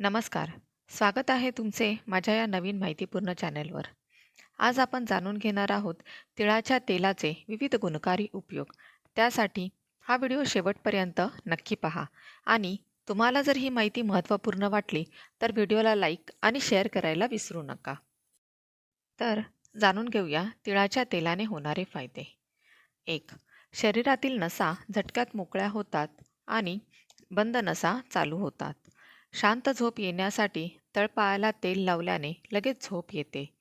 नमस्कार. स्वागत आहे तुमचे माझ्या या नवीन माहितीपूर्ण चॅनेलवर. आज आपण जाणून घेणार आहोत तिळाच्या तेलाचे विविध गुणकारी उपयोग. त्यासाठी हा व्हिडिओ शेवटपर्यंत नक्की पहा आणि तुम्हाला जर ही माहिती महत्त्वपूर्ण वाटली तर व्हिडिओला लाईक आणि शेअर करायला विसरू नका. तर जाणून घेऊया तिळाच्या तेलाने होणारे फायदे. एक शरीरातील नसा झटक्यात मोकळ्या होतात आणि बंद नसा चालू होतात. शांत झोप येण्यासाठी तळपायाला तेल लावल्याने लगेच झोप येते.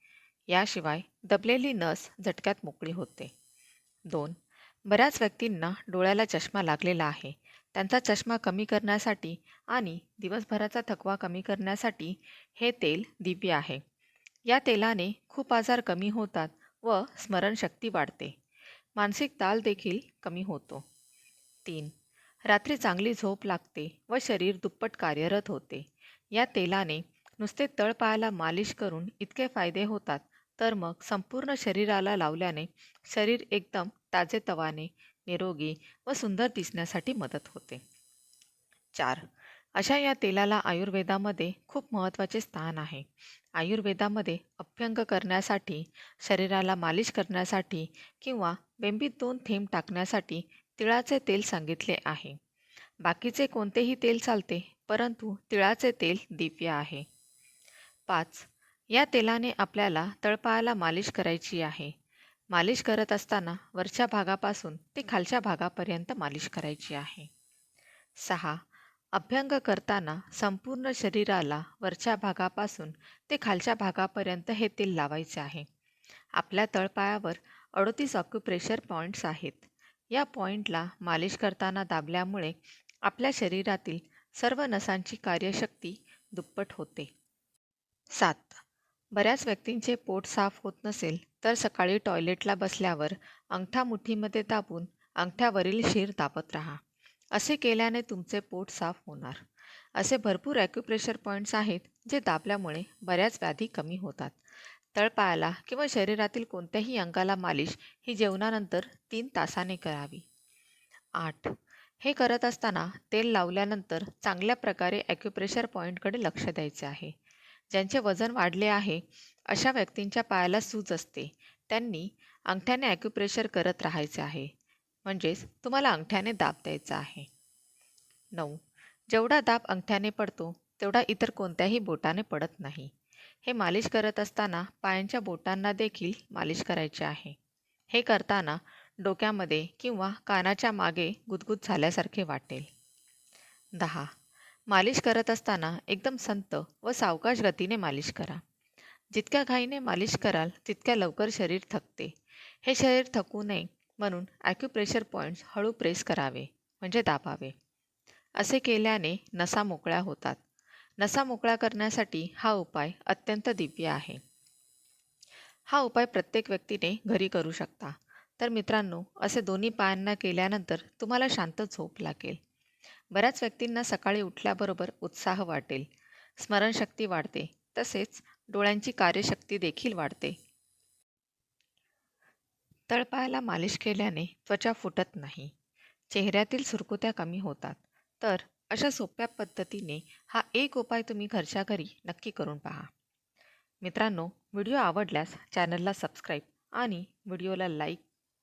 याशिवाय दबलेली नस झटक्यात मोकळी होते. दोन बऱ्याच व्यक्तींना डोळ्याला चष्मा लागलेला आहे. त्यांचा चष्मा कमी करण्यासाठी आणि दिवसभराचा थकवा कमी करण्यासाठी हे तेल दिव्य आहे. या तेलाने खूप आजार कमी होतात व स्मरणशक्ती वाढते. मानसिक ताल देखील कमी होतो. तीन रात्री चांगली झोप लागते व शरीर दुप्पट कार्यरत होते. या तेलाने नुसते तळपायाला मालिश करून इतके फायदे होतात तर मग संपूर्ण शरीराला लावल्याने शरीर एकदम ताजेतवाने, निरोगी व सुंदर दिसण्यासाठी मदत होते. चार अशा या तेलाला आयुर्वेदामध्ये खूप महत्त्वाचे स्थान आहे. आयुर्वेदामध्ये अभ्यंग करण्यासाठी, शरीराला मालिश करण्यासाठी किंवा बेंबीत दोन थेंब टाकण्यासाठी तिळाचे तेल सांगितले आहे. बाकीचे कोणतेही तेल चालते परंतु तिळाचे तेल दिव्य आहे. पाच या तेलाने आपल्याला तळपायाला मालिश करायची आहे. मालिश करत असताना वरच्या भागापासून ते खालच्या भागापर्यंत मालिश करायची आहे. सहा अभ्यंग करताना संपूर्ण शरीराला वरच्या भागापासून ते खालच्या भागापर्यंत हे तेल लावायचे आहे. आपल्या तळपायावर अडोतीस ऑक्युप्रेशर पॉईंट्स आहेत. या पॉईंटला मालिश करताना दाबल्यामुळे आपल्या शरीरातील सर्व नसांची कार्यशक्ती दुप्पट होते. सात बऱ्याच व्यक्तींचे पोट साफ होत नसेल तर सकाळी टॉयलेटला बसल्यावर अंगठा मुठीमध्ये दाबून अंगठ्यावरील शिर दाबत राहा. असे केल्याने तुमचे पोट साफ होणार. असे भरपूर ॲक्युप्रेशर पॉईंट्स आहेत जे दाबल्यामुळे बऱ्याच व्याधी कमी होतात. तळपायाला किंवा शरीरातील कोणत्याही अंगाला मालिश ही जेवणानंतर तीन तासाने करावी. आठ हे करत असताना तेल लावल्यानंतर चांगल्या प्रकारे ॲक्युप्रेशर पॉईंटकडे लक्ष द्यायचे आहे. ज्यांचे वजन वाढले आहे अशा व्यक्तींच्या पायाला सूज असते त्यांनी अंगठ्याने ॲक्युप्रेशर करत राहायचे आहे. म्हणजेच तुम्हाला अंगठ्याने दाब द्यायचा आहे. नऊ जेवढा दाब अंगठ्याने पडतो तेवढा इतर कोणत्याही बोटाने पडत नाही. हे मालिश करत असताना पायांच्या बोटांना देखील मालिश करायचे आहे. हे करताना डोक्यामध्ये किंवा कानाच्या मागे गुदगुद झाल्यासारखे वाटेल. दहा मालिश करत असताना एकदम संत व सावकाश गतीने मालिश करा. जितक्या घाईने मालिश कराल तितक्या लवकर शरीर थकते. हे शरीर थकू नये म्हणून ॲक्युप्रेशर पॉईंट्स हळू प्रेस करावे म्हणजे दाबावे. असे केल्याने नसा मोकळ्या होतात. नसा मोकळा करण्यासाठी हा उपाय अत्यंत दिव्य आहे. हा उपाय प्रत्येक व्यक्तीने घरी करू शकता. तर मित्रांनो असे दोन्ही पायांना केल्यानंतर तुम्हाला शांत झोप लागेल. बऱ्याच व्यक्तींना सकाळी उठल्याबरोबर उत्साह वाटेल, स्मरणशक्ती वाढते तसेच डोळ्यांची कार्यशक्ती देखील वाढते. तळपायाला मालिश केल्याने त्वचा फुटत नाही. चेहऱ्यातील सुरकुत्या कमी होतात. तर अशा सोप्या पद्धतीने हा एक उपाय तुम्ही घरच्या घरी नक्की करून पहा. मित्रांनो व्हिडिओ आवडल्यास चॅनलला सबस्क्राईब आणि व्हिडिओला लाईक,